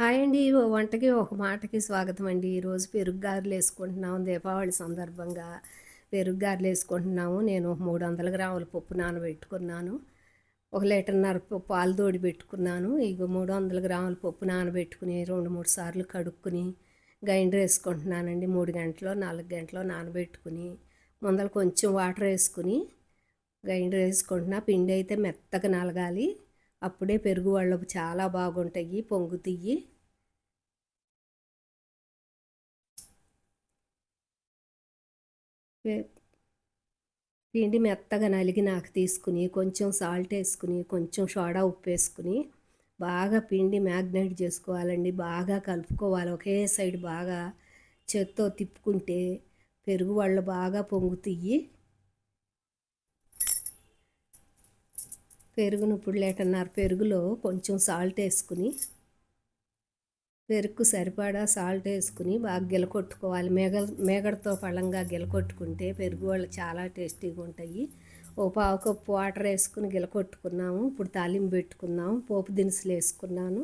Hi అండి. ఓ వంటకి ఒక మాటకి స్వాగతం అండి ఈరోజు పెరుగు గారెలు వేసుకుంటున్నాము. దీపావళి సందర్భంగా పెరుగు గారెలు వేసుకుంటున్నాము. నేను మూడు వందల గ్రాముల పప్పు నానబెట్టుకున్నాను. ఒక లీటర్న్నర పాలు తోడి పెట్టుకున్నాను. ఇక మూడు వందల గ్రాముల పప్పు నానబెట్టుకుని రెండు మూడు సార్లు కడుక్కుని గ్రైండర్ వేసుకుంటున్నానండి. మూడు గంటలు నాలుగు గంటలు నానబెట్టుకుని ముందర కొంచెం వాటర్ వేసుకుని గ్రైండర్ వేసుకుంటున్నా. పిండి అయితే మెత్తగా నలగాలి. అప్పుడే పెరుగు వాళ్ళకు చాలా బాగుంటాయి. పొంగుతాయి పిండి మెత్తగా నలిగి నాకు తీసుకుని కొంచెం సాల్ట్ వేసుకుని కొంచెం సోడా ఉప్పు వేసుకుని బాగా పిండి మ్యాగ్నేట్ చేసుకోవాలండి. బాగా కలుపుకోవాలి. ఒకే సైడ్ బాగా చేత్తో తిప్పుకుంటే పెరుగు వాళ్ళు బాగా పొంగుతాయి పెరుగును ఇప్పుడు లేటన్నారు. పెరుగులో కొంచెం సాల్ట్ వేసుకుని పెరుగు సరిపడా సాల్ట్ వేసుకుని బాగా గిలకొట్టుకోవాలి మేగ మేగడతో పళ్ళంగా గిలకొట్టుకుంటే పెరుగు వాళ్ళు చాలా టేస్టీగా ఉంటాయి. ఓ పావు కప్పు వాటర్ వేసుకుని గిలకొట్టుకున్నాము ఇప్పుడు తాలింపు పెట్టుకున్నాము. పోపు దినుసులు వేసుకున్నాను.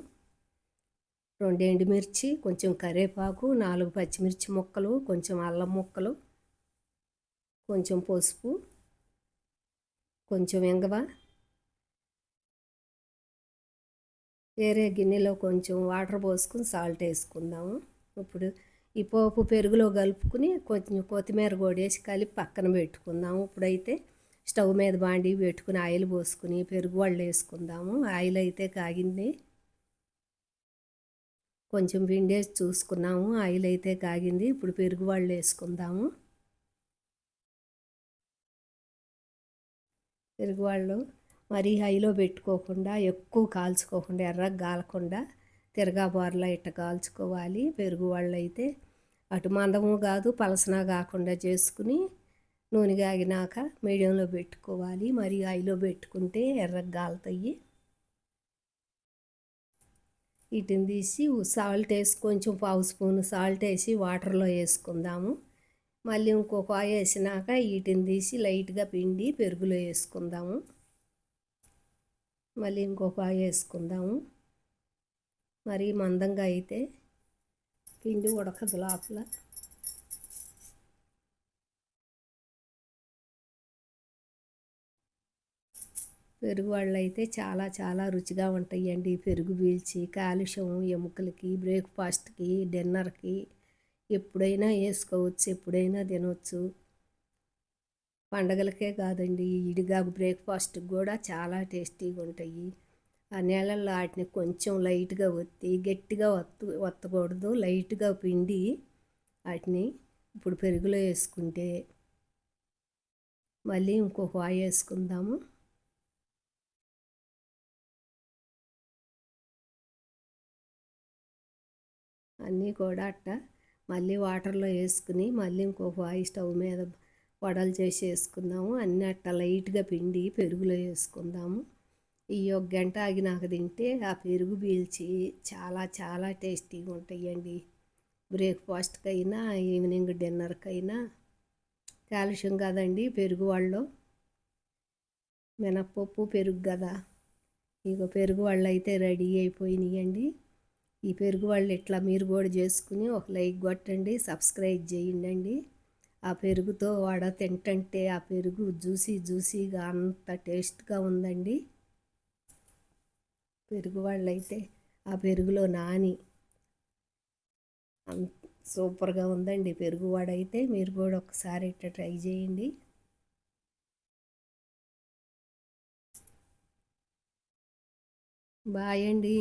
రెండు ఎండుమిర్చి కొంచెం కరివేపాకు నాలుగు పచ్చిమిర్చి ముక్కలు కొంచెం అల్లం ముక్కలు కొంచెం పసుపు కొంచెం ఎంగవ వేరే గిన్నెలో కొంచెం వాటర్ పోసుకుని సాల్ట్ వేసుకుందాము. ఇప్పుడు ఈ పోపు పెరుగులో కలుపుకుని కొంచెం కొత్తిమీర వేసి కలిపి పక్కన పెట్టుకుందాము. ఇప్పుడైతే స్టవ్ మీద బాండి పెట్టుకుని ఆయిల్ పోసుకుని పెరుగు వాళ్ళు వేసుకుందాము. ఆయిల్ అయితే కాగింది. కొంచెం పిండేసి చూసుకున్నాము. ఆయిల్ అయితే కాగింది. ఇప్పుడు పెరుగు వాళ్ళు వేసుకుందాము. పెరుగు వాళ్ళు మరీ హైలో పెట్టుకోకుండా ఎక్కువ కాల్చుకోకుండా ఎర్రగా కాలకుండా తిరగాబారులో ఇట్ట కాల్చుకోవాలి. పెరుగు వాళ్ళు అయితే అటు మందము కాదు పలసన కాకుండా చేసుకుని నూనె కాగినాక మీడియంలో పెట్టుకోవాలి. మరి హైలో పెట్టుకుంటే ఎర్రగా కాలుతాయి వీటిని తీసి సాల్ట్ వేసి కొంచెం పావు స్పూన్ సాల్ట్ వేసి వాటర్లో వేసుకుందాము. మళ్ళీ ఇంకొక వేసినాక వీటిని తీసి లైట్గా పిండి పెరుగులో వేసుకుందాము. మళ్ళీ ఇంకొక వేసుకుందాము. మరి మందంగా అయితే పిండి ఉడకదు లోపల. పెరుగు వాళ్ళు అయితే చాలా చాలా రుచిగా ఉంటాయండి. పెరుగు పీల్చి కాలుష్యం ఎముకలకి బ్రేక్ఫాస్ట్కి డిన్నర్కి ఎప్పుడైనా వేసుకోవచ్చు ఎప్పుడైనా తినవచ్చు పండగలకే కాదండి ఇడిగా బ్రేక్ఫాస్ట్కి కూడా చాలా టేస్టీగా ఉంటాయి. ఆ నీళ్ళల్లో వాటిని కొంచెం లైట్గా ఒత్తి గట్టిగా ఒత్తు ఒత్తకూడదు. లైట్గా పిండి వాటిని ఇప్పుడు పెరుగులో వేసుకుంటే మళ్ళీ ఇంకొక వాయి వేసుకుందాము. అన్నీ కూడా అట్ట మళ్ళీ వాటర్లో వేసుకుని మళ్ళీ ఇంకొక వాయి స్టవ్ మీద వడలు చేసి వేసుకుందాము. అన్నీ అట్ట లైట్గా పిండి పెరుగులో వేసుకుందాము. ఈ ఒక గంట ఆగినాక తింటే ఆ పెరుగు పీల్చి చాలా చాలా టేస్టీగా ఉంటాయండి. బ్రేక్ఫాస్ట్కి అయినా ఈవినింగ్ డిన్నర్కి అయినా కాలుష్యం కదండి పెరుగు వాళ్ళు మినప్పప్పు పెరుగు కదా. ఇక పెరుగు వాళ్ళు అయితే రెడీ అయిపోయినాయండి. ఈ పెరుగు వాళ్ళు ఇట్లా మీరు కూడా చేసుకుని ఒక లైక్ కొట్టండి సబ్స్క్రైబ్ చేయండి ఆ పెరుగుతో వడ తింటంటే ఆ పెరుగు జ్యూసీ జ్యూసీగా అంత టేస్ట్గా ఉందండి. పెరుగు వాళ్ళైతే ఆ పెరుగులో నాని సూపర్గా ఉందండి. పెరుగు వాడైతే మీరు కూడా ఒకసారి ఇట్లా ట్రై చేయండి. బాయ్ అండి